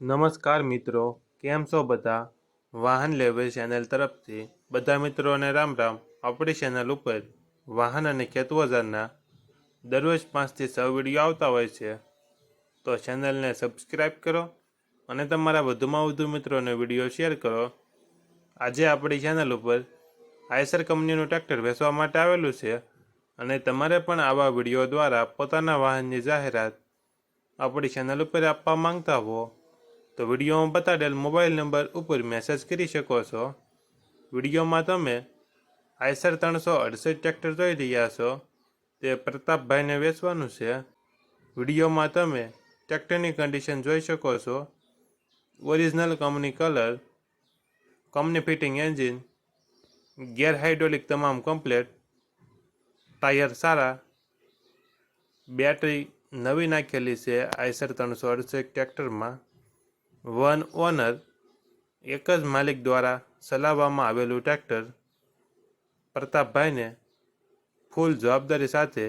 નમસ્કાર મિત્રો, કેમ છો બધા? વાહન લેવલ ચેનલ તરફથી બધા મિત્રોને રામ રામ. આપણી ચેનલ ઉપર વાહન અને ખેતવજારના દરરોજ પાંચથી છ વીડિયો આવતા હોય છે. તો ચેનલને સબસ્ક્રાઈબ કરો અને તમારા વધુમાં વધુ મિત્રોને વીડિયો શેર કરો. આજે આપણી ચેનલ ઉપર આઈસર કંપનીનું ટ્રેક્ટર વેચવા માટે આવેલું છે અને તમારે પણ આવા વીડિયો દ્વારા પોતાના વાહનની જાહેરાત આપણી ચેનલ ઉપર આપવા માંગતા હો. તો વિડીયોમાં બતાડેલ મોબાઈલ નંબર ઉપર મેસેજ કરી શકો છો. વિડીયોમાં તમે આઈસર ત્રણસો અડસઠ ટ્રેક્ટર જોઈ રહ્યા છો. તે પ્રતાપભાઈને વેચવાનું છે. વિડીયોમાં તમે ટ્રેક્ટરની કન્ડિશન જોઈ શકો છો. Original company colour company fitting engine gear hydraulic તમામ કમ્પ્લેટ ટાયર સારા બેટરી નવી નાખેલી છે આઈસર ત્રણસો અડસઠ ટ્રેક્ટરમાં. વન ઓનર એક જ માલિક દ્વારા ચલાવવામાં આવેલું ટ્રેક્ટર પ્રતાપભાઈને ફૂલ જવાબદારી સાથે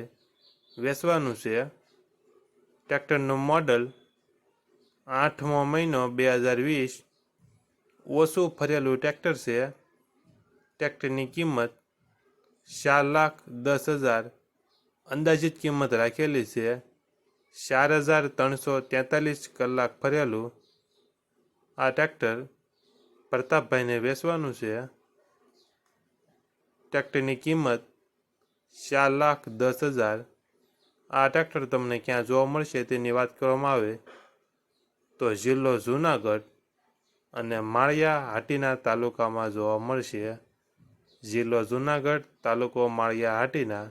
વેચવાનું છે. ટ્રેક્ટરનું મોડલ આઠમો મહિનો બે હજાર વીસ. ઓછું ફરેલું ટ્રેક્ટર છે. ટ્રેક્ટરની કિંમત ચાર લાખ દસ હજાર. અંદાજિત કિંમત રાખેલી છે. ચાર હજાર ત્રણસો તેતાલીસ કલાક ફરેલું આ ટ્રેક્ટર પ્રતાપભાઈને વેચવાનું છે. ટ્રેક્ટરની કિંમત ચાર લાખ દસ હજાર. આ ટ્રેક્ટર તમને ક્યાં જોવા મળશે તેની વાત કરવામાં આવે તો જિલ્લો જુનાગઢ અને માળિયા હાટીના તાલુકામાં જોવા મળશે. જિલ્લો જુનાગઢ તાલુકો માળિયા હાટીના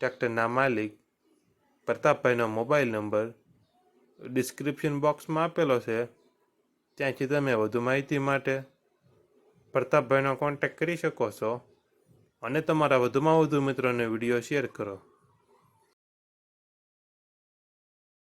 ટ્રેક્ટરના માલિક પ્રતાપભાઈનો મોબાઈલ નંબર ડિસ્ક્રિપ્શન બોક્સમાં આપેલો છે. ત્યાંથી તમે વધુ માહિતી માટે પ્રતાપભાઈનો કોન્ટેક્ટ કરી શકો છો. અને તમારા વધુમાં વધુ મિત્રોને વીડિયો શેર કરો.